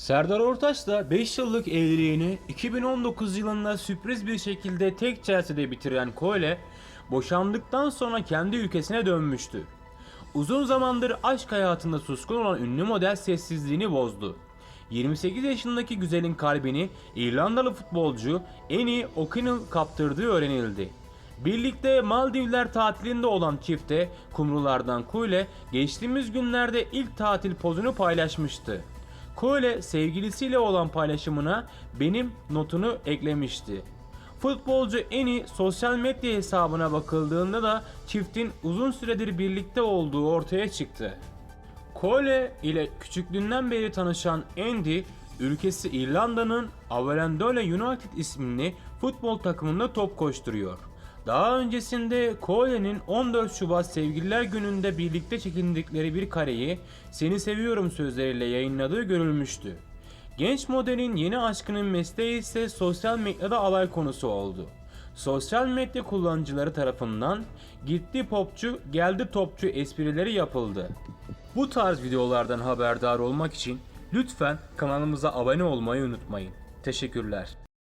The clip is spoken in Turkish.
Serdar Ortaç'la 5 yıllık evliliğini 2019 yılında sürpriz bir şekilde tek Chelsea'de bitiren Cole, boşandıktan sonra kendi ülkesine dönmüştü. Uzun zamandır aşk hayatında suskun olan ünlü model sessizliğini bozdu. 28 yaşındaki güzelin kalbini İrlandalı futbolcu Eni O'Connell kaptırdığı öğrenildi. Birlikte Maldivler tatilinde olan çifte kumrulardan Kule geçtiğimiz günlerde ilk tatil pozunu paylaşmıştı. Kule sevgilisiyle olan paylaşımına benim notunu eklemişti. Futbolcu Eni sosyal medya hesabına bakıldığında da çiftin uzun süredir birlikte olduğu ortaya çıktı. Cole ile küçüklüğünden beri tanışan Andy, ülkesi İrlanda'nın Aberendale United isimli futbol takımında top koşturuyor. Daha öncesinde Cole'nin 14 Şubat Sevgililer Günü'nde birlikte çekindikleri bir kareyi "Seni seviyorum" sözleriyle yayınladığı görülmüştü. Genç modelin yeni aşkının mesleği ise sosyal medyada alay konusu oldu. Sosyal medya kullanıcıları tarafından gitti popçu geldi topçu esprileri yapıldı. Bu tarz videolardan haberdar olmak için lütfen kanalımıza abone olmayı unutmayın. Teşekkürler.